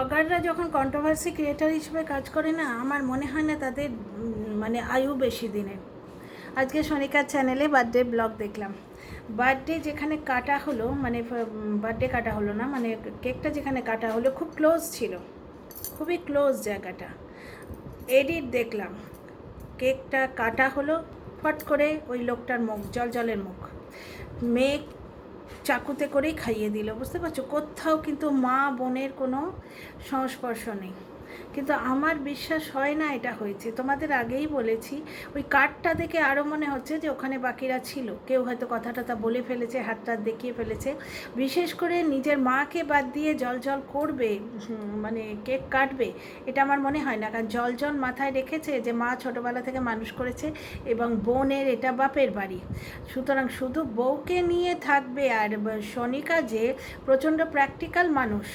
ব্লগাররা যখন controversy creator হিসেবে কাজ করে না, আমার মনে হয় না তাদের মানে আয়ু বেশি দিনের আজকে সনিকার চ্যানেলে বার্থডে ব্লগ দেখলাম। বার্থডে যেখানে কাটা হলো মানে বার্থডে কাটা হলো না মানে কেকটা যেখানে কাটা হলো, খুব ক্লোজ ছিল। খুবই ক্লোজ জায়গাটা। এডিট দেখলাম। কেকটা কাটা হলো, ফট করে ওই লোকটার মুখ জল জলের মুখ। মেয়ে চাকুতে করেই খাইয়ে দিল বুঝতে পারছ? কোথাও কিন্তু মা বোনের কোনো সংস্পর্শ নেই। কিন্তু আমার বিশ্বাস হয় না এটা হয়েছে। তোমাদের আগেই বলেছি, ওই কার্ডটা দেখে আরও মনে হচ্ছে যে ওখানে বাকিরা ছিল। কেউ হয়তো কথা টথা বলে ফেলেছে হাত টাত দেখিয়ে ফেলেছে। বিশেষ করে নিজের মাকে বাদ দিয়ে জল জল করবে মানে কেক কাটবে, এটা আমার মনে হয় না। কারণ জল জল মাথায় রেখেছে যে মা ছোটোবেলা থেকে মানুষ করেছে এবং বোনের এটা বাপের বাড়ি। সুতরাং শুধু বউকে নিয়ে থাকবে আর সনিকা যে প্রচণ্ড প্র্যাকটিক্যাল মানুষ।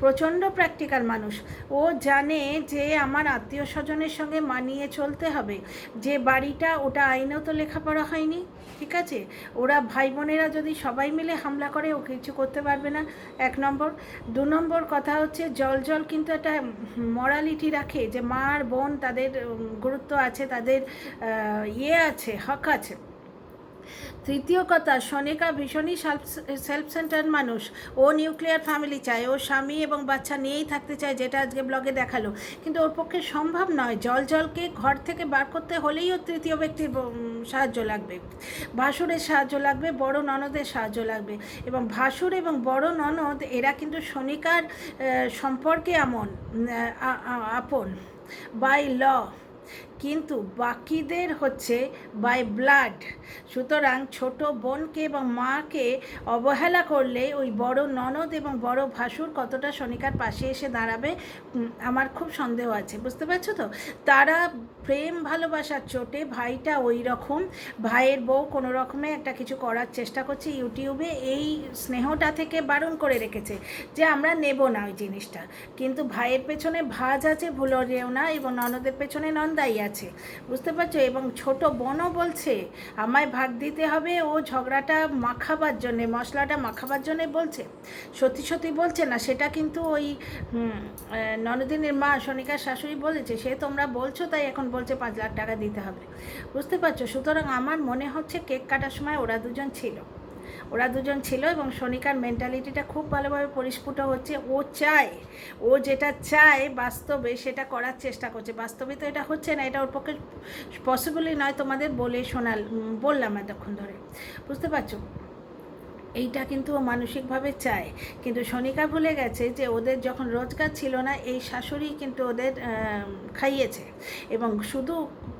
প্রচণ্ড প্র্যাকটিক্যাল মানুষ। ও জানে যে আমার আত্মীয় স্বজনের সঙ্গে মানিয়ে চলতে হবে। যে বাড়িটা, ওটা আইনেও তো লেখাপড়া হয়নি, ঠিক আছে? ওরা ভাই বোনেরা যদি সবাই মিলে হামলা করে, ও কিছু করতে পারবে না। এক নম্বর। দু নম্বর কথা হচ্ছে, জল জল কিন্তু একটা মরালিটি রাখে যে মা আর বোন তাদের গুরুত্ব আছে, তাদের ইয়ে আছে, হক আছে। তৃতীয় কথা, সনিকা ভীষণই সেলফ সেন্টার মানুষ। ও নিউক্লিয়ার ফ্যামিলি চায়, ও স্বামী এবং বাচ্চা নিয়েই থাকতে চায়, যেটা আজকে ব্লগে দেখাল। কিন্তু ওর পক্ষে সম্ভব নয়, জল জলকে ঘর থেকে বার করতে হলেই ওর তৃতীয় ব্যক্তির সাহায্য লাগবে। ভাসুরের সাহায্য লাগবে, বড় ননদের সাহায্য লাগবে। এবং ভাসুর এবং বড় ননদ, এরা কিন্তু সনিকার সম্পর্কে এমন আপন। বাই ল কিন্তু বাকিদের হচ্ছে বাই ব্লাড সুতরাং ছোট বোনকে এবং মাকে অবহেলা করলে ওই বড় ননদ এবং বড় ভাসুর কতটা শনিকার পাশে এসে দাঁড়াবে আমার খুব সন্দেহ আছে, বুঝতে পারছ তো? তারা প্রেম ভালোবাসার চোটে ভাইটা ওই রকম ভাইয়ের বউ কোনো রকমে একটা কিছু করার চেষ্টা করছে ইউটিউবে, এই স্নেহটা থেকে বারণ করে রেখেছে যে আমরা নেব না ওই জিনিসটা। কিন্তু ভাইয়ের পেছনে ভাজ আছে ভুলো যেও না এবং ননদের পেছনে নন্দাই আছে। বুঝতে পারছ? এবং ছোট বোনও বলছে, আমায় ভাগ দিতে হবে, ও ঝগড়াটা মাখাবার জন্যে, মশলাটা মাখাবার জন্যে বলছে। সত্যি সত্যি বলছে না, সেটা কিন্তু ওই ননদিনীর মা সনিকার শাশুড়ি বলেছে, সে তোমরা বলছো, তাই এখন বলছে পাঁচ লাখ টাকা দিতে হবে। বুঝতে পারছ? সুতরাং আমার মনে হচ্ছে কেক কাটার সময় ওরা দুজন ছিল। ওরা দুজন ছিল এবং সনিকার মেন্টালিটিটা খুব ভালোভাবে পরিস্ফুট হচ্ছে। ও চায়, ও যেটা চায় বাস্তবে সেটা করার চেষ্টা করছে। বাস্তবে তো এটা হচ্ছে না, এটা ওর পক্ষে পসিবলই নয় তোমাদের বলে শোনাল বললাম এতক্ষণ ধরে। বুঝতে পারছ? এইটা কিন্তু ও মানসিকভাবে চায়। কিন্তু সনিকা ভুলে গেছে যে ওদের যখন রোজগার ছিল না, এই শাশুড়ি কিন্তু ওদের খাইয়েছে। এবং শুধু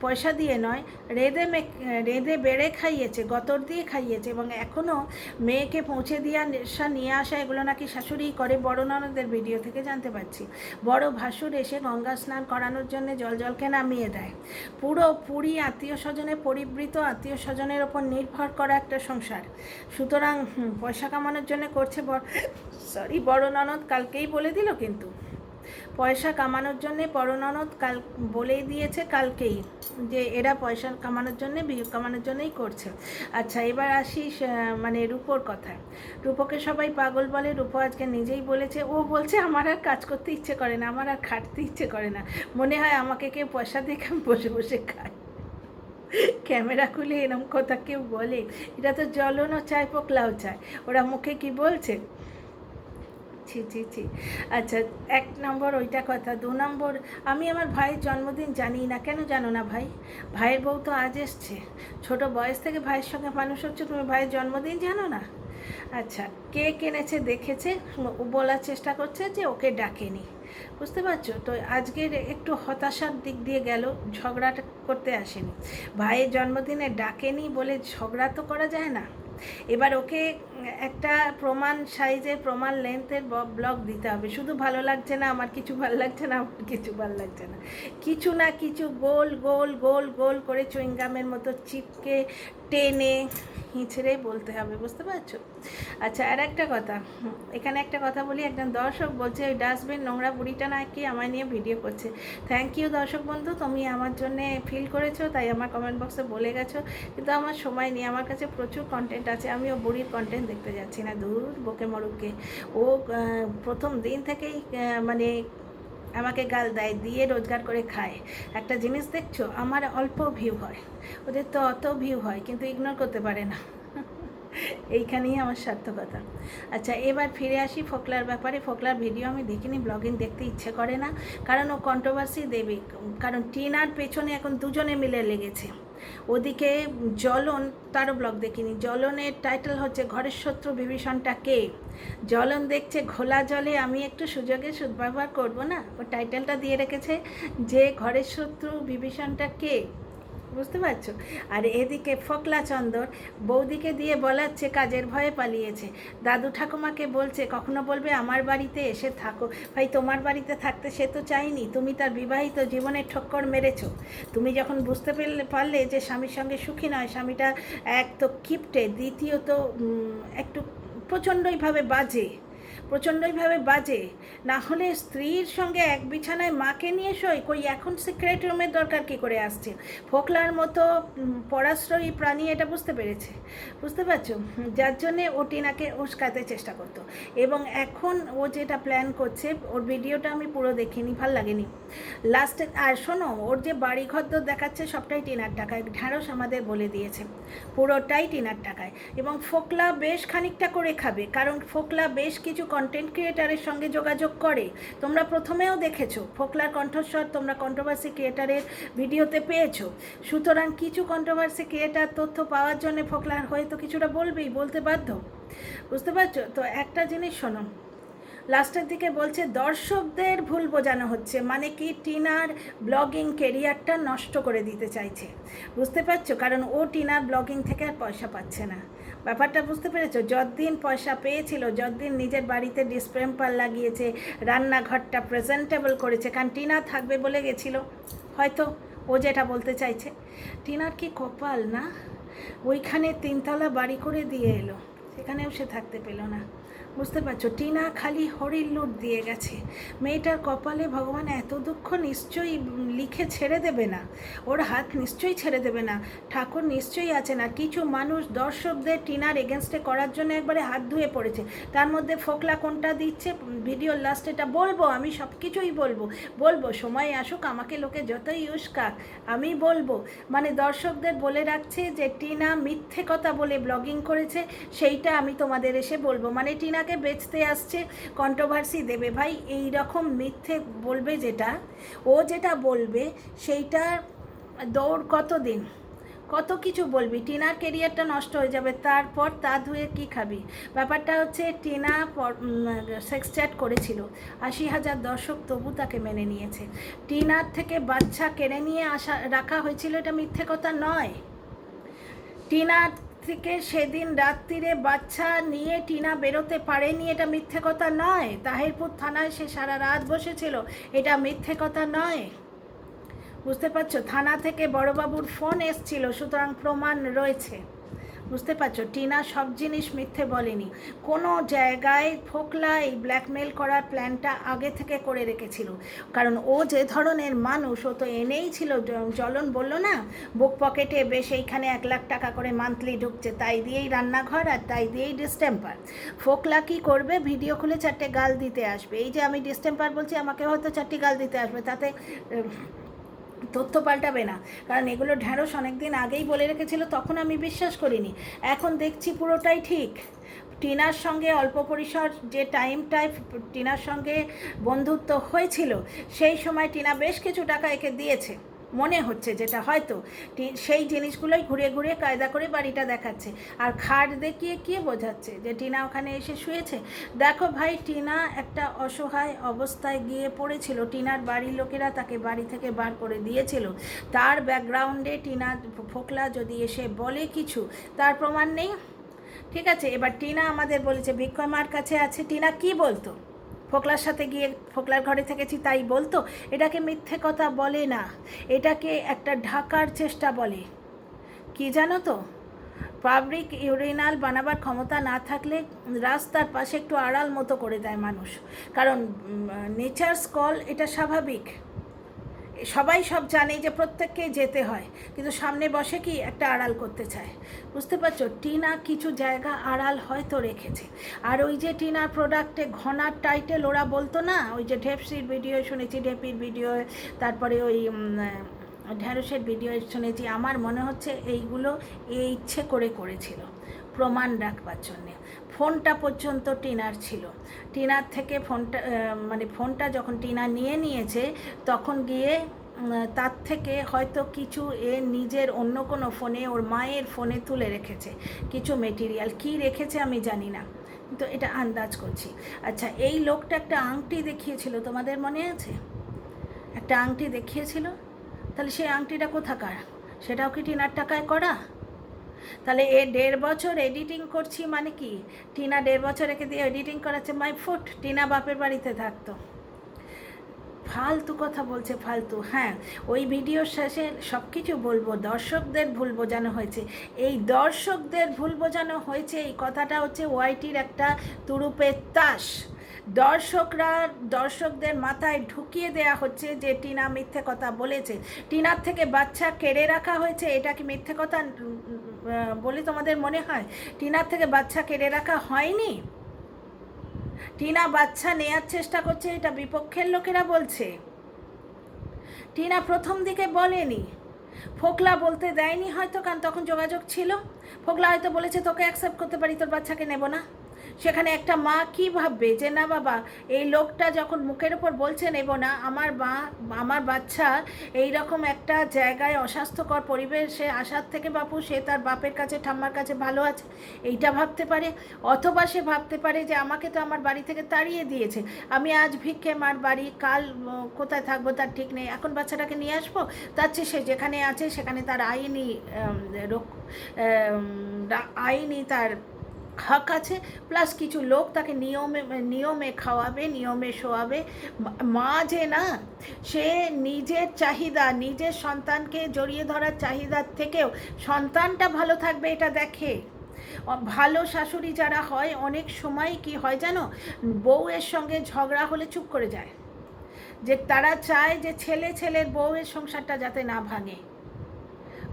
পয়সা দিয়ে নয়, রেঁধে মে রেঁধে বেড়ে খাইয়েছে, গতর দিয়ে খাইয়েছে এবং এখনও মেয়েকে পৌঁছে দিয়ে আসা নিয়ে আসা এগুলো নাকি শাশুড়িই করে, বড় ননদের ভিডিও থেকে জানতে পারছি। বড় ভাসুর এসে গঙ্গা স্নান করানোর জন্য জল জলকে নামিয়ে দেয়। পুরো পুরী আত্মীয় স্বজনে পরিবৃত আত্মীয় স্বজনের ওপর নির্ভর করা একটা সংসার। সুতরাং পয়সা কামানোর জন্য করছে সরি বড় ননদ কালকেই বলে দিল কিন্তু। পয়সা কামানোর জন্যে বড় ননদ কাল, বলেই দিয়েছে কালকেই, যে এরা পয়সা কামানোর জন্যে কামানোর জন্যই করছে। আচ্ছা এবার আসি মানে রূপোর কথায়। রূপকে সবাই পাগল বলে, রূপো আজকে নিজেই বলেছে, ও বলছে, আমার আর কাজ করতে ইচ্ছে করে না, আমার আর খাটতে ইচ্ছে করে না। মনে হয় আমাকে কেউ পয়সা আমি বসে বসে খাই ক্যামেরা খুলে এরম কথা কেউ বলে? এটা তো জ্বলনও চায়, পোকলাও চায়। ওরা মুখে কি বলছে? ছি ছি ছি। আচ্ছা এক নম্বর ওইটা কথা। দু নম্বর, আমি আমার ভাইয়ের জন্মদিন জানি না। কেন জানো না ভাই? ভাইয়ের বউ তো আজ এসছে। ছোট বয়স থেকে ভাইয়ের সঙ্গে মানুষ হচ্ছে, তুমি ভাইয়ের জন্মদিন জানো না? আচ্ছা কে কেনেছে, দেখেছে? ও বলার চেষ্টা করছে যে ওকে ডাকেনি। বুঝতে পারছ? তো আজকের একটু হতাশার দিক দিয়ে গেল, ঝগড়াটা করতে আসেনি। ভাইয়ের জন্মদিনে ডাকেনি বলে ঝগড়া তো করা যায় না। এবার ওকে একটা প্রমাণ সাইজের, প্রমাণ লেন্থের ব্লগ দিতে হবে। শুধু ভালো লাগছে না, আমার কিছু ভালো লাগছে না, আমার কিছু ভালো লাগছে না। কিছু না কিছু গোল গোল গোল গোল করে চুইংগামের মতো চিপকে টেনে হিঁচড়ে বলতে হবে, বুঝতে পারছ? আচ্ছা আর একটা কথা। এখানে একটা কথা বলি, একজন দর্শক বলছে, ওই ডাস্টবিন নোংরা বুড়িটা নাকি আমায় নিয়ে ভিডিও করছে? থ্যাংক ইউ দর্শক বন্ধু, তুমি আমার জন্য ফিল করেছ, তাই আমার কমেন্ট বক্সে বলে গেছো। কিন্তু আমার সময় নেই, আমার কাছে প্রচুর কন্টেন্ট আছে, আমিও বুড়ির কন্টেন্ট দেখতে যাচ্ছি না, দূর বকে মরুককে ও প্রথম দিন থেকেই মানে আমাকে গাল দেয়, দিয়ে রোজগার করে খায়। একটা জিনিস দেখছ, আমার অল্প ভিউ হয়। ওদের তো অত ভিউ হয়, কিন্তু ইগনোর করতে পারে না। এইখানেই আমার সার্থকতা। আচ্ছা এবার ফিরে আসি ফোকলার ব্যাপারে। ফোকলার ভিডিও আমি দেখিনি ব্লগিং দেখতে ইচ্ছে করে না। কারণ ও কন্ট্রোভার্সি দেবে, কারণ টিনার পেছনে এখন দুজনে মিলে লেগেছে। ওদিকে জলন তারও ব্লগ দেখিনি। জলনের টাইটেল হচ্ছে ঘরের শত্রু বিভীষণটা কে? জলন দেখছে ঘোলা জলে, আমি একটু সুযোগে সদ্ব্যবহার করব না? ও টাইটেলটা দিয়ে রেখেছে যে ঘরের শত্রু বিভীষণটা কে? বুঝতে পারছ? আর এদিকে ফকলা চন্দর বৌদিকে দিয়ে বলাচ্ছে, কাজের ভয়ে পালিয়েছে। দাদু ঠাকুমাকে বলছে, কখনো বলবে আমার বাড়িতে এসে থাকো? ভাই, তোমার বাড়িতে থাকতে সে তো চাইনি তুমি তার বিবাহিত জীবনে ঠক্কর মেরেছো। তুমি যখন বুঝতে পারলে পারলে যে স্বামীর সঙ্গে সুখী নয়, স্বামীটা এক তো কিপটে দ্বিতীয়ত একটু প্রচণ্ডইভাবে বাজে। প্রচণ্ডইভাবে বাজে। না হলে স্ত্রীর সঙ্গে এক বিছানায় মাকে নিয়ে শোয়, কই এখন সিক্রেট রুমের দরকার কি করে আসছে? ফোকলার মতো পরাশ্রয়ী প্রাণী এটা বুঝতে পেরেছে। বুঝতে পারছ? যার জন্যে ও টিনাকে উস্কাতে চেষ্টা করতো। এবং এখন ও যেটা প্ল্যান করছে, ওর ভিডিওটা আমি পুরো দেখিনি, ভালো লাগেনি। লাস্টে আর শোনো, ওর যে বাড়ি ঘর দর দেখাচ্ছে, সবটাই টিনার টাকায়। ঢ্যাঁড়স আমাদের বলে দিয়েছে। পুরোটাই টিনার টাকায়। এবং ফোকলা বেশ খানিকটা করে খাবে, কারণ ফোকলা বেশ কিছু কন্টেন্ট ক্রিয়েটারের সঙ্গে যোগাযোগ করে। তোমরা প্রথমেও দেখেছ, ফোকলার কণ্ঠস্বর তোমরা কন্ট্রোভার্সি ক্রিয়েটারের ভিডিওতে পেয়েছ। সুতরাং কিছু কন্ট্রোভার্সি ক্রিয়েটার তথ্য পাওয়ার জন্য ফোকলার হয়তো কিছুটা বলবেই, বলতে বাধ্য। বুঝতে পারছ? তো একটা জিনিস শোনো। লাস্টের দিকে বলছে, দর্শকদের ভুল বোঝানো হচ্ছে মানে কি টিনার ব্লগিং কেরিয়ারটা নষ্ট করে দিতে চাইছে। বুঝতে পারছ? কারণ ও টিনার ব্লগিং থেকে আর পয়সা পাচ্ছে না। ব্যাপারটা বুঝতে পেরেছ? যতদিন পয়সা পেয়েছিল, যতদিন নিজের বাড়িতে ডিসপ্রেম্পার লাগিয়েছে, রান্নাঘরটা প্রেজেন্টেবল করেছে, কারণ টিনা থাকবে বলে গেছিল। হয়তো ও যেটা বলতে চাইছে। টিনার কি কপাল না? ওইখানে তিনতলা বাড়ি করে দিয়ে এলো। সেখানেও সে থাকতে পেল না। বুঝতে পারছ, টিনা খালি হরির লুট দিয়ে গেছে। মেয়েটার কপালে ভগবান এত দুঃখ নিশ্চয়ই লিখে ছেড়ে দেবে না। ওর হাত নিশ্চয়ই ছেড়ে দেবে না। ঠাকুর নিশ্চয়ই আছে না কিছু মানুষ দর্শকদের টিনার এগেনস্টে করার জন্য একবারে হাত ধুয়ে পড়েছে। তার মধ্যে ফোকলা কোনটা দিচ্ছে, ভিডিওর লাস্ট এটা বলব, আমি সব কিছুই বলব। বলব, সময় আসুক, আমাকে লোকে যতই উস্কাক, আমি বলব। মানে দর্শকদের বলে রাখছে যে, টিনা মিথ্যে কথা বলে ব্লগিং করেছে, সেইটা আমি তোমাদের এসে বলব। মানে টিনাকে বেচতে আসছে কন্ট্রোভার্সি দেবে। ভাই এই রকম মিথ্যে বলবে যেটা, ও যেটা বলবে সেইটা দৌড় কত দিন কত কিছু বলবি? টিনার কেরিয়ারটা নষ্ট হয়ে যাবে, তারপর তা ধুয়ে কি খাবি? ব্যাপারটা হচ্ছে, টিনা সেক্স চ্যাট করেছিল। আশি হাজার দর্শক তবু তাকে মেনে নিয়েছে। টিনার থেকে বাচ্চা কেড়ে নিয়ে আসা, রাখা হয়েছিল এটা মিথ্যে কথা নয়। টিনার থেকে সেদিন রাত্রিরে বাচ্চা নিয়ে টিনা বেরোতে পারেনি, এটা মিথ্যে কথা নয়। তাহিরপুর থানায় সে সারা রাত বসেছিল, এটা মিথ্যে কথা নয়। বুঝতে পারছ? থানা থেকে বড়বাবুর ফোন এসছিল, সুতরাং প্রমাণ রয়েছে। বুঝতে পারছ? টিনা সব জিনিস মিথ্যে বলেনি। কোনো জায়গায় ফোকলা এই ব্ল্যাকমেল করার প্ল্যানটা আগে থেকে করে রেখেছিল। কারণ ও যে ধরনের মানুষ, ও তো এনেই ছিল। জলন বলল না, বুক পকেটে বেশ এইখানে এক লাখ টাকা করে মান্থলি ঢুকছে। তাই দিয়েই রান্নাঘর আর তাই দিয়েই ডিস্টেম্পার ফোকলা কি করবে? ভিডিও খুলে চারটে গাল দিতে আসবে। এই যে আমি ডিস্টেম্পার বলছি, আমাকে হয়তো চারটি গাল দিতে আসবে। তাতে তথ্য পাল্টাবে না। কারণ এগুলো ঢ্যাঁড়স অনেক দিন আগেই বলে রেখেছিল, তখন আমি বিশ্বাস করিনি। এখন দেখছি পুরোটাই ঠিক। টিনার সঙ্গে অল্প পরিসর যে টাইমটায় টিনার সঙ্গে বন্ধুত্ব হয়েছিল, সেই সময় টিনা বেশ কিছু টাকা একে দিয়েছে। মনে হচ্ছে যেটা হয়তো সেই জিনিসগুলোই ঘুরে ঘুরে কায়দা করে বাড়িটা দেখাচ্ছে। আর খাট দেখিয়ে কে বোঝাচ্ছে যে টিনা ওখানে এসে শুয়েছে? দেখো ভাই, টিনা একটা অসহায় অবস্থায় গিয়ে পড়েছিল। টিনার বাড়ির লোকেরা তাকে বাড়ি থেকে বার করে দিয়েছিল। তার ব্যাকগ্রাউন্ডে টিনা ফোকলা যদি এসে বলে কিছু, তার প্রমাণ নেই। ঠিক আছে, এবার টিনা আমাদের বলেছে বিক্ষয় মার কাছে আছে। টিনা কি বলতো? ফোকলার সাথে গিয়ে ফোকলার ঘরে থেকেছি, তাই বলতো? এটাকে মিথ্যে কথা বলে না। এটাকে একটা ঢাকার চেষ্টা বলে। কি জানো তো? পাবলিক ইউরিনাল বানাবার ক্ষমতা না থাকলে রাস্তার পাশে একটু আড়াল মতো করে দেয় মানুষ। কারণ নেচার্স কল এটা স্বাভাবিক। সবাই সব জানে যে প্রত্যেককে যেতে হয়, কিন্তু সামনে বসে কি একটা আড়াল করতে চায়? বুঝতে পারছ? টিনা কিছু জায়গা আড়াল হয়তো রেখেছে। আর ওই যে টিনার প্রোডাক্টে ঘনার টাইটেল ওরা বলতো না? ওই যে ঢেপসির ভিডিও শুনেছি, ঢেপির ভিডিও তারপরে ওই ঢ্যাঁড়সের ভিডিও শুনেছি। আমার মনে হচ্ছে এইগুলো এই ইচ্ছে করে করেছিল। প্রমাণ রাখবার জন্যে। ফোনটা পর্যন্ত টিনার ছিল। টিনার থেকে ফোনটা মানে ফোনটা যখন টিনা নিয়ে নিয়েছে, তখন গিয়ে তার থেকে হয়তো কিছু এ নিজের অন্য কোনো ফোনে, ওর মায়ের ফোনে তুলে রেখেছে। কিছু মেটেরিয়াল কি রেখেছে আমি জানি না। কিন্তু এটা আন্দাজ করছি। আচ্ছা এই লোকটা একটা আংটি দেখিয়েছিল, তোমাদের মনে আছে? একটা আংটি দেখিয়েছিল? তাহলে সেই আংটিটা কোথাকার? সেটাও কি টিনার টাকায় করা? তাহলে এ দেড় বছর এডিটিং করছি মানে কি? টিনা দেড় বছর রেখে দিয়ে এডিটিং করাচ্ছে মাই ফুট টিনা বাপের বাড়িতে থাকতো। ফালতু কথা বলছে, ফালতু। হ্যাঁ ওই ভিডিওর শেষে সব কিছু বলব দর্শকদের ভুল বোঝানো হয়েছে। এই দর্শকদের ভুল বোঝানো হয়েছে, এই কথাটা হচ্ছে ওয়াইটির একটা তুরুপের তাস। দর্শকরা, দর্শকদের মাথায় ঢুকিয়ে দেয়া হচ্ছে যে টিনা মিথ্যে কথা বলেছে। টিনার থেকে বাচ্চা কেড়ে রাখা হয়েছে, এটা কি মিথ্যে কথা? বলে তোমাদের মনে হয়? টিনার থেকে বাচ্চা কেড়ে রাখা হয়নি? টিনা বাচ্চা নেয়ার চেষ্টা করছে, এটা বিপক্ষের লোকেরা বলছে। টিনা প্রথম দিকে বলেনি। ফোকলা বলতে দেয়নি হয়তো, কারণ তখন যোগাযোগ ছিল। ফোকলা হয়তো বলেছে, তোকে অ্যাকসেপ্ট করতে পারি, তোর বাচ্চাকে নেব না। সেখানে একটা মা কি ভাববে যে, না বাবা, এই লোকটা যখন মুখের ওপর বলছে নেব না, আমার মা, আমার বাচ্চা এই রকম একটা জায়গায় অস্বাস্থ্যকর পরিবেশে আসার থেকে বাপু, সে তার বাপের কাছে, ঠাম্মার কাছে ভালো আছে। এইটা ভাবতে পারে, অথবা সে ভাবতে পারে যে, আমাকে তো আমার বাড়ি থেকে তাড়িয়ে দিয়েছে। আমি আজ ভিক্ষে মার বাড়ি, কাল কোথায় থাকব তার ঠিক নেই। এখন বাচ্চাটাকে নিয়ে আসব? তার চেয়ে সে যেখানে আছে, সেখানে তার আইনি আইনি তার হক আছে প্লাস কিছু লোক তাকে নিয়মে নিয়মে খাওয়াবে, নিয়মে শোয়াবে। মা- যে না, সে নিজের চাহিদা, নিজের সন্তানকে জড়িয়ে ধরার চাহিদার থেকেও সন্তানটা ভালো থাকবে, এটা দেখে। ভালো শাশুড়ি যারা হয়, অনেক সময় কি হয় জানো? বউয়ের সঙ্গে ঝগড়া হলে চুপ করে যায়। যে তারা চায় যে ছেলে ছেলের বউয়ের সংসারটা যাতে না ভাঙে।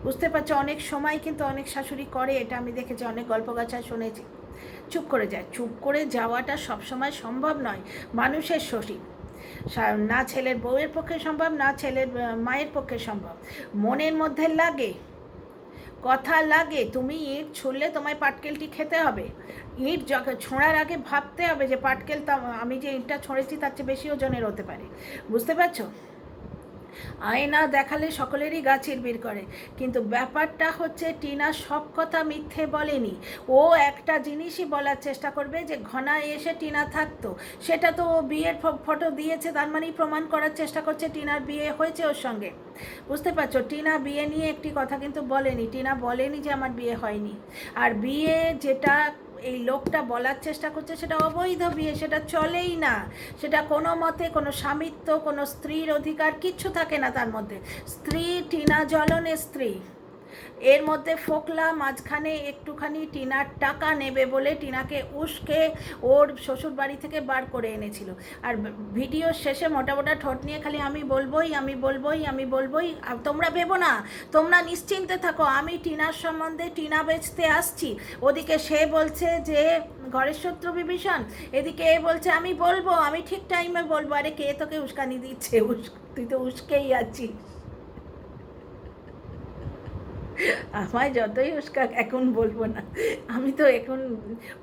বুঝতে পারছ, অনেক সময় কিন্তু অনেক শাশুড়ি করে, এটা আমি দেখেছি, অনেক গল্প গাছা শুনেছি। চুপ করে যায়, চুপ করে যাওয়াটা সবসময় সম্ভব নয়, মানুষের শরীর না ছেলের বউয়ের পক্ষে সম্ভব, না ছেলের মায়ের পক্ষে সম্ভব। মনের মধ্যে লাগে, কথা লাগে, তুমি ইট ছুঁড়লে তোমায় পাটকেলটি খেতে হবে। ইট ছোঁড়ার আগে ভাবতে হবে যে পাটকেল আমি যে ইটটা ছড়েছি তার চেয়ে বেশি ওজনের হতে পারে। বুঝতে পারছ? আয়না দেখালে সকলেরই গা চিরবির করে। কিন্তু ব্যাপারটা হচ্ছে, টিনা সব কথা মিথ্যে বলেনি। ও একটা জিনিসই বলার চেষ্টা করবে যে, ঘনায় এসে টিনা থাকতো। সেটা তো ও বিয়ের ফটো দিয়েছে, তার মানেই প্রমাণ করার চেষ্টা করছে টিনার বিয়ে হয়েছে ওর সঙ্গে। বুঝতে পারছ, টিনা বিয়ে নিয়ে একটি কথা কিন্তু বলেনি। টিনা বলেনি যে আমার বিয়ে হয়নি। আর বিয়ে যেটা এই লোকটা বলার চেষ্টা করছে, সেটা অবৈধ বিয়ে, সেটা চলেই না। সেটা কোনো মতে কোনো স্বামিত্ব, কোনো স্ত্রীর অধিকার, কিচ্ছু থাকে না তার মধ্যে। স্ত্রী টিনা জ্বলনে স্ত্রী। এর মধ্যে ফোকলা, মাঝখানে একটুখানি টিনার টাকা নেবে বলে টিনাকে উস্কে ওর শ্বশুর বাড়ি থেকে বার করে এনেছিল। আর ভিডিওর শেষে মোটা মোটা ঠোঁট নিয়ে খালি আমি বলবোই আমি বলবোই আমি বলবোই তোমরা ভেবো না, তোমরা নিশ্চিন্তে থাকো, আমি টিনার সম্বন্ধে টিনা বেচতে আসছি। ওদিকে সে বলছে যে, ঘরের শত্রু বিভীষণ? এদিকে এ বলছে, আমি বলব, আমি ঠিক টাইমে বলব। আরে কে তোকে উস্কানি দিচ্ছে? উস, তুই তো উস্কেই আছিস। আমায় যতই উস্কাক, এখন বলব না। আমি তো এখন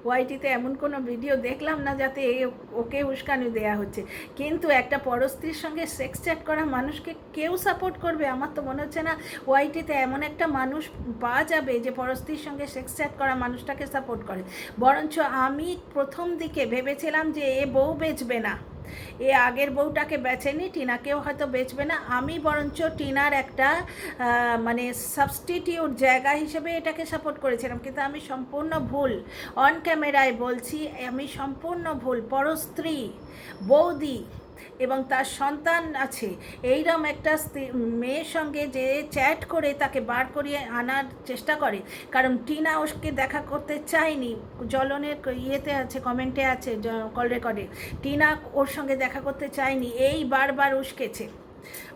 ওয়াইটিতে এমন কোনো ভিডিও দেখলাম না যাতে ওকে উস্কানি দেয়া হচ্ছে। কিন্তু একটা পরস্ত্রীর সঙ্গে সেক্স চ্যাট করা মানুষকে কেউ সাপোর্ট করবে? আমার তো মনে হচ্ছে না ওয়াইটিতে এমন একটা মানুষ পাওয়া যাবে যে পরস্ত্রীর সঙ্গে সেক্স চ্যাট করা মানুষটাকে সাপোর্ট করে। বরঞ্চ আমি প্রথম দিকে ভেবেছিলাম যে এ বউ বেচবে না। এ আগের বউটাকে বেচেনি টিনাকেও হয়তো বেচবে না। আমি বরঞ্চ টিনার একটা মানে সাবস্টিটিউট জায়গা হিসেবে এটাকে সাপোর্ট করেছিলাম। কিন্তু আমি সম্পূর্ণ ভুল। অন ক্যামেরায় বলছি, আমি সম্পূর্ণ ভুল। পরস্ত্রী বৌদি এবং তার সন্তান আছে। এইরকম একটা মেয়ের সঙ্গে যে চ্যাট করে তাকে বার করিয়ে আনার চেষ্টা করে। কারণ টিনা ওকে দেখা করতে চায়নি। জলনের ইয়েতে আছে, কমেন্টে আছে কল রেকর্ডে। টিনা ওর সঙ্গে দেখা করতে চায়নি। এই বারবার উস্কেছে।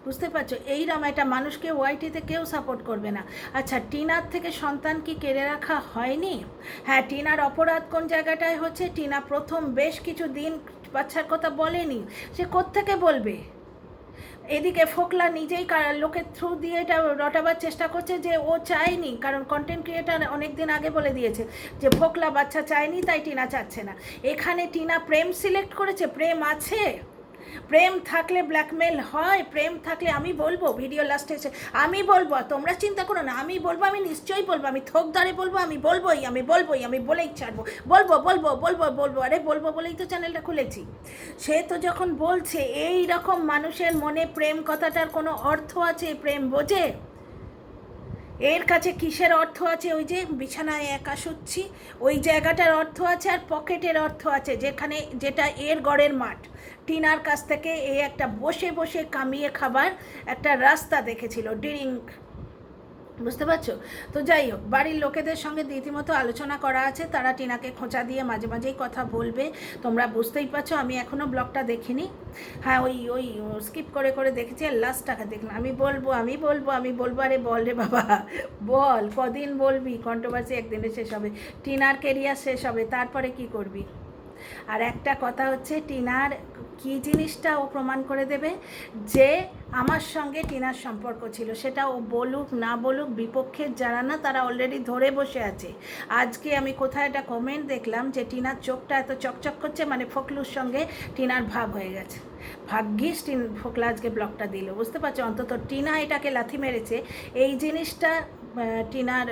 বুঝতে পারছ? এইরকম একটা মানুষকে ওয়াইটিতে কেউ সাপোর্ট করবে না। আচ্ছা টিনার থেকে সন্তান কি কেড়ে রাখা হয়নি? হ্যাঁ টিনার অপরাধ কোন জায়গাটায় হচ্ছে? টিনা প্রথম বেশ কিছু দিন বাচ্চার কথা বলেনি, সে কোত্থেকে বলবে? এদিকে ফোকলা নিজেই লোকের থ্রু দিয়ে এটা রটাবার চেষ্টা করছে যে ও চায়নি, কারণ কন্টেন্ট ক্রিয়েটার অনেক দিন আগে বলে দিয়েছে যে ফোকলা বাচ্চা চায়নি, তাই টিনা চাচ্ছে না। এখানে টিনা প্রেম সিলেক্ট করেছে, প্রেম আছে? প্রেম থাকলে ব্ল্যাকমেল হয়, প্রেম থাকলে আমি বলব ভিডিও লাস্টে এসে, আমি বলব তোমরা চিন্তা করো না, আমি বলব, আমি নিশ্চয়ই বলব, আমি থোক বলব, আমি বলবোই আমি বলবোই, আমি বলেই ছাড়বো, বলব বলব বলব বলব, আরে বলব বলেই তো চ্যানেলটা খুলেছি। সে তো যখন বলছে এই রকম মানুষের মনে প্রেম কথাটার কোনো অর্থ আছে, প্রেম বোঝে? এর কাছে কিসের অর্থ আছে? ওই যে বিছানায় একা শুচ্ছি। ওই জায়গাটার অর্থ আছে আর পকেটের অর্থ আছে, যেখানে যেটা এর গড়ের মাঠ। টিনার কাছ থেকে এ একটা বসে বসে কামিয়ে খাবার একটা রাস্তা দেখেছিল। ড্রিঙ্ক বুঝতে পারছ? তো যাই হোক, বাড়ির লোকেদের সঙ্গে রীতিমতো আলোচনা করা আছে। তারা টিনাকে খোঁচা দিয়ে মাঝে মাঝেই কথা বলবে। তোমরা বুঝতেই পারছ, আমি এখনও ব্লগটা দেখিনি। হ্যাঁ ওই ওই স্কিপ করে করে দেখেছি আর লাস্ট টাকা দেখলাম। আমি বলব আমি বলব আমি বলব, আরে বল রে বাবা, বল, কদিন বলবি? কন্ট্রোভার্সি একদিনে শেষ হবে, টিনার কেরিয়ার শেষ হবে, তারপরে কি করবি? আর একটা কথা হচ্ছে, টিনার কি জিনিসটা ও প্রমাণ করে দেবে? যে আমার সঙ্গে টিনার সম্পর্ক ছিল, সেটা ও বলুক, না বলুক, বিপক্ষের যারা না, তারা অলরেডি ধরে বসে আছে। আজকে আমি কোথায় একটা কমেন্ট দেখলাম যে, টিনার চোখটা এত চকচক করছে মানে ফখলুর সঙ্গে টিনার ভাব হয়ে গেছে। ভাগ্যিস টিন ফোকলা আজকে ব্লকটা দিল, বুঝতে পারছ? অন্তত টিনা এটাকে লাথি মেরেছে। এই জিনিসটা টিনার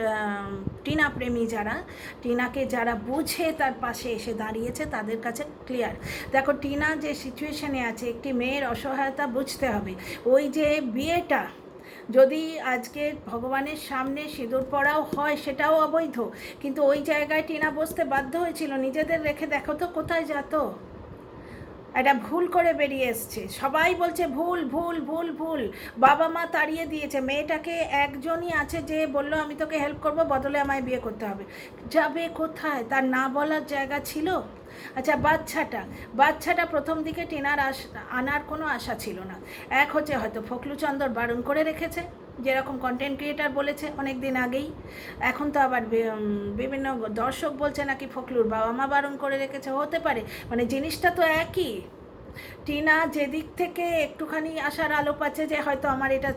টিনা প্রেমী যারা, টিনাকে যারা বুঝে তার পাশে এসে দাঁড়িয়েছে, তাদের কাছে ক্লিয়ার দেখো, টিনা যে সিচুয়েশনে আছে, একটি মেয়ের অসহায়তা বুঝতে হবে। ওই যে বিয়েটা, যদি আজকে ভগবানের সামনে সিঁদুর পড়াও হয়, সেটাও অবৈধ। কিন্তু ওই জায়গায় টিনা বসতে বাধ্য হয়েছিল। নিজেদের রেখে দেখো তো, কোথায় যেত? এটা ভুল করে বেরিয়ে এসছে। সবাই বলছে, ভুল ভুল ভুল ভুল। বাবা মা তাড়িয়ে দিয়েছে, মেয়েটাকে একজনই আছে যে বলল আমি তোকে হেল্প করব, বদলে আমায় বিয়ে করতে হবে। যাবে কোথায়? তার না বলার জায়গা ছিল? আচ্ছা বাচ্চাটা বাচ্চাটা প্রথম দিকে টেনার আস আনার কোনো আশা ছিল না। এক হচ্ছে হয়তো ফখলুচন্দর বারণ করে রেখেছে, যেরকম কন্টেন্ট ক্রিয়েটার বলেছে অনেক দিন আগেই। এখন তো আবার বিভিন্ন দর্শক বলছে নাকি ফখলুর বাবা মা বারণ করে রেখেছে, হতে পারে। মানে জিনিসটা তো একই। টিনা যেদিক থেকে একটুখানি আসার আলো পাচ্ছে যে হয়তো আমার এটা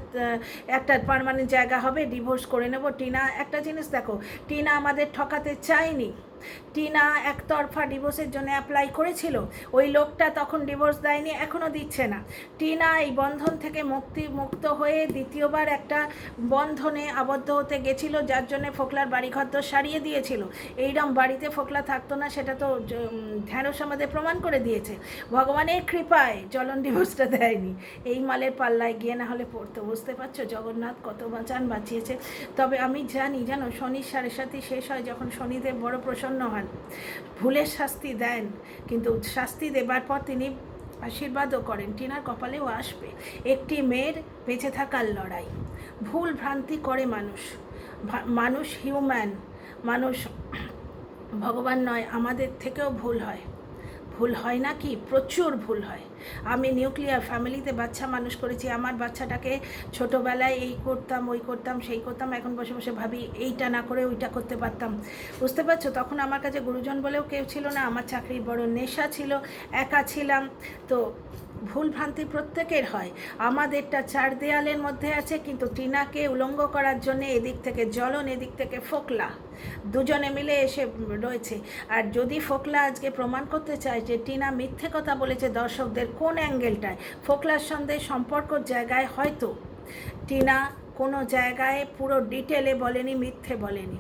একটা পার্মানেন্ট জায়গা হবে ডিভোর্স করে নেব। টিনা একটা জিনিস দেখো, টিনা আমাদের ঠকাতে চায়নি। টিনা একতরফা ডিভোর্সের জন্য অ্যাপ্লাই করেছিল। ওই লোকটা তখন ডিভোর্স দেয়নি এখনও দিচ্ছে না। টিনা এই বন্ধন থেকে মুক্তি, মুক্ত হয়ে দ্বিতীয়বার একটা বন্ধনে আবদ্ধ হতে গেছিল, যার জন্য ফোকলার বাড়িঘর তো সারিয়ে দিয়েছিল। এইরকম বাড়িতে ফোকলা থাকতো না, সেটা তো ঢ্যাঁড়স আমাদের প্রমাণ করে দিয়েছে। ভগবানের কৃপায় জ্বলন ডিভোর্সটা দেয়নি। এই মালের পাল্লায় গিয়ে না হলে পড়তো, বুঝতে পারছ? জগন্নাথ কত বাঁচান বাঁচিয়েছে। তবে আমি জানি, জানো, শনির সাড়ে সাথে শেষ হয়, যখন শনিদেব বড় প্রসন্ন হন। ভুলের শাস্তি দেন, কিন্তু শাস্তি দেবার পর তিনি আশীর্বাদও করেন। টিনার কপালেও আসবে। একটি মেয়ের বেঁচে থাকার লড়াই। ভুল ভ্রান্তি করে মানুষ। মানুষ হিউম্যান মানুষ ভগবান নয়, আমাদের থেকেও ভুল হয়। ভুল হয় না কি? প্রচুর ভুল হয়। আমি নিউক্লিয়ার ফ্যামিলিতে বাচ্চা মানুষ করেছি, আমার বাচ্চাটাকে ছোটোবেলায় এই করতাম, ওই করতাম, সেই করতাম, এখন বসে বসে ভাবি এইটা না করে ওইটা করতে পারতাম। বুঝতে পারছ? তখন আমার কাছে গুরুজন বলেও কেউ ছিল না, আমার চাকরির বড় নেশা ছিল, একা ছিলাম। তো ভুল ভ্রান্তি প্রত্যেকের হয়। আমাদেরটা চার দেয়ালের মধ্যে আছে, কিন্তু টিনাকে উলঙ্গ করার জন্য এদিক থেকে জ্বলন, এদিক থেকে ফোকলা। দুজনে মিলে এসে রয়েছে। আর যদি ফোকলা আজকে প্রমাণ করতে চায় যে টিনা মিথ্যে কথা বলেছে দর্শকদের কোন অ্যাঙ্গেলটায়, ফোকলার সঙ্গে সম্পর্কর জায়গায় হয়তো। টিনা কোনো জায়গায় পুরো ডিটেলে বলেনি, মিথ্যে বলেনি।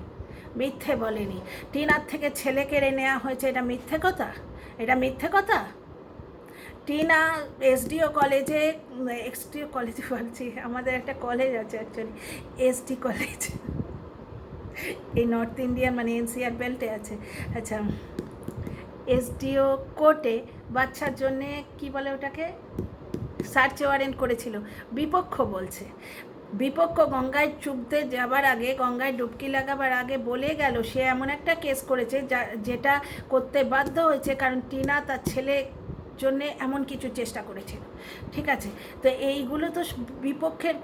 মিথ্যে বলেনি। টিনার থেকে ছেলে কেড়ে নেওয়া হয়েছে, এটা মিথ্যে কথা? এটা মিথ্যে কথা? টিনা এসডিও কলেজে এক্সডিও কলেজে বলছি, আমাদের একটা কলেজ আছে অ্যাকচুয়ালি এসডি কলেজ। এই নর্থ ইন্ডিয়ান মানে এনসিআর বেল্টে আছে। আচ্ছা এসডিও কোর্টে বাচ্চার জন্যে কি বলে ওটাকে? সার্চ ওয়ারেন্ট করেছিল। বিপক্ষ বলছে। বিপক্ষ গঙ্গায় চুবতে যাবার আগে, গঙ্গায় ডুবকি লাগাবার আগে বলে গেল, সে এমন একটা কেস করেছে যা, যেটা করতে বাধ্য হয়েছে, কারণ টিনা তার ছেলে জন্যে এমন কিছু চেষ্টা করেছিল। ঠিক আছে? তো এইগুলো তো বিপক্ষের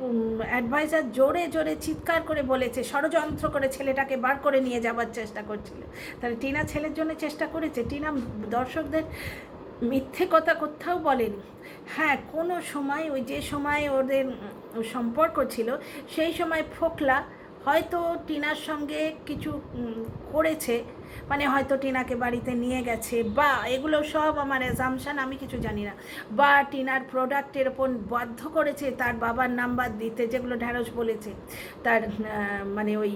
অ্যাডভাইজার জোরে জোরে চিৎকার করে বলেছে, ষড়যন্ত্র করে ছেলেটাকে বার করে নিয়ে যাবার চেষ্টা করছিল। তাহলে টিনা ছেলের জন্য চেষ্টা করেছে? টিনা দর্শকদের মিথ্যে কথা কোথাও বলেনি। হ্যাঁ কোনো সময় ওই যে সময় ওদের সম্পর্ক ছিল, সেই সময় ফোকলা হয়তো টিনার সঙ্গে কিছু করেছে মানে হয়তো টিনাকে বাড়িতে নিয়ে গেছে, বা এগুলো সব আমার অ্যাজামশান আমি কিছু জানি না। বা টিনার প্রোডাক্টের ওপর বাধ্য করেছে, তার বাবার নাম্বার দিতে, যেগুলো ঢ্যাঁড়স বলেছে, তার মানে ওই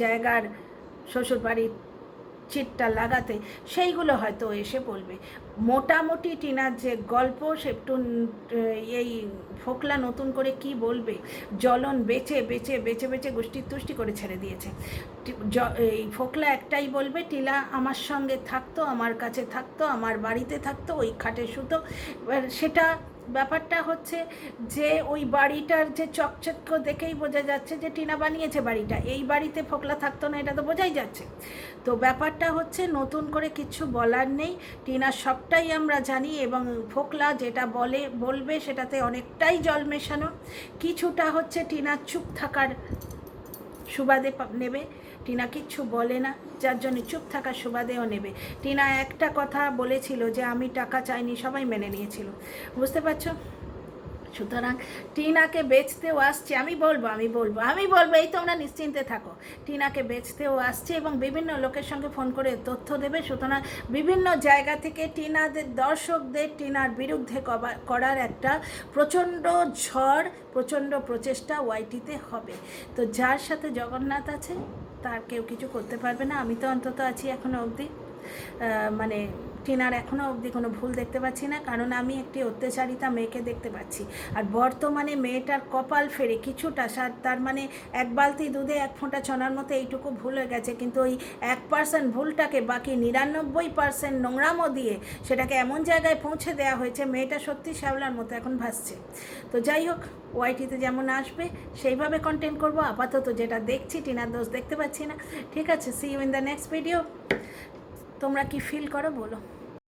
জায়গার শ্বশুরবাড়ির চিটটা লাগাতে, সেইগুলো হয়তো এসে বলবে মোটামুটি টিনার যে গল্প, সে একটু এই ফোকলা নতুন করে কি বলবে? জলন বেচে বেচে বেচে বেচে গোষ্ঠী তুষ্টি করে ছেড়ে দিয়েছে। এই ফোকলা একটাই বলবে, টিলা আমার সঙ্গে থাকতো, আমার কাছে থাকতো, আমার বাড়িতে থাকতো, ওই খাটে শুতো সেটা ব্যাপারটা হচ্ছে যে ওই বাড়িটার যে চকচক্য দেখেই বোঝা যাচ্ছে যে টিনা বানিয়েছে বাড়িটা। এই বাড়িতে ফোকলা থাকতো না, এটা তো বোঝাই যাচ্ছে। তো ব্যাপারটা হচ্ছে নতুন করে কিছু বলার নেই। টিনা সবটাই আমরা জানি এবং ফোকলা যেটা বলে, বলবে সেটাতে অনেকটাই জল মেশানো। কিছুটা হচ্ছে টিনা চুপ থাকার সুবাদে নেবে। টিনা কিচ্ছু বলে না, যার জন্য চুপ থাকার সুবাদেও নেবে। টিনা একটা কথা বলেছিল যে, আমি টাকা চাইনি সবাই মেনে নিয়েছিল। বুঝতে পারছ? সুতরাং টিনাকে বেচতেও আসছে, আমি বলব আমি বলব আমি বলব, এই তোমরা নিশ্চিন্তে থাকো। টিনাকে বেচতেও আসছে এবং বিভিন্ন লোকের সঙ্গে ফোন করে তথ্য দেবে। সুতরাং বিভিন্ন জায়গা থেকে টিনাদের, দর্শকদের, টিনার বিরুদ্ধে করার একটা প্রচণ্ড ঝড়, প্রচণ্ড প্রচেষ্টা ওয়াইটিতে হবে। তো যার সাথে জগন্নাথ আছে তার কেউ কিছু করতে পারবে না। আমি তো অন্তত আছি এখনও অবধি। মানে টিনার এখনও অবধি কোনো ভুল দেখতে পাচ্ছি না, কারণ আমি একটি অত্যাচারিতা মেয়েকে দেখতে পাচ্ছি। আর বর্তমানে মেয়েটার কপাল ফেরে কিছুটা, সার, তার মানে এক বালতি দুধে এক ফোঁটা ছনার মতো এইটুকু ভুল হয়ে গেছে, কিন্তু ওই এক পার্সেন্ট ভুলটাকে বাকি নিরানব্বই পার্সেন্ট নোংরামো দিয়ে সেটাকে এমন জায়গায় পৌঁছে দেওয়া হয়েছে, মেয়েটা সত্যি শ্যাওলার মতো এখন ভাসছে। তো যাই হোক, ওয়াইটিতে যেমন আসবে, সেইভাবে কন্টেন্ট করব, আপাতত যেটা দেখছি, টিনার দোষ দেখতে পাচ্ছি না। ঠিক আছে see you in the next video তোমরা কি ফিল করো, বলো।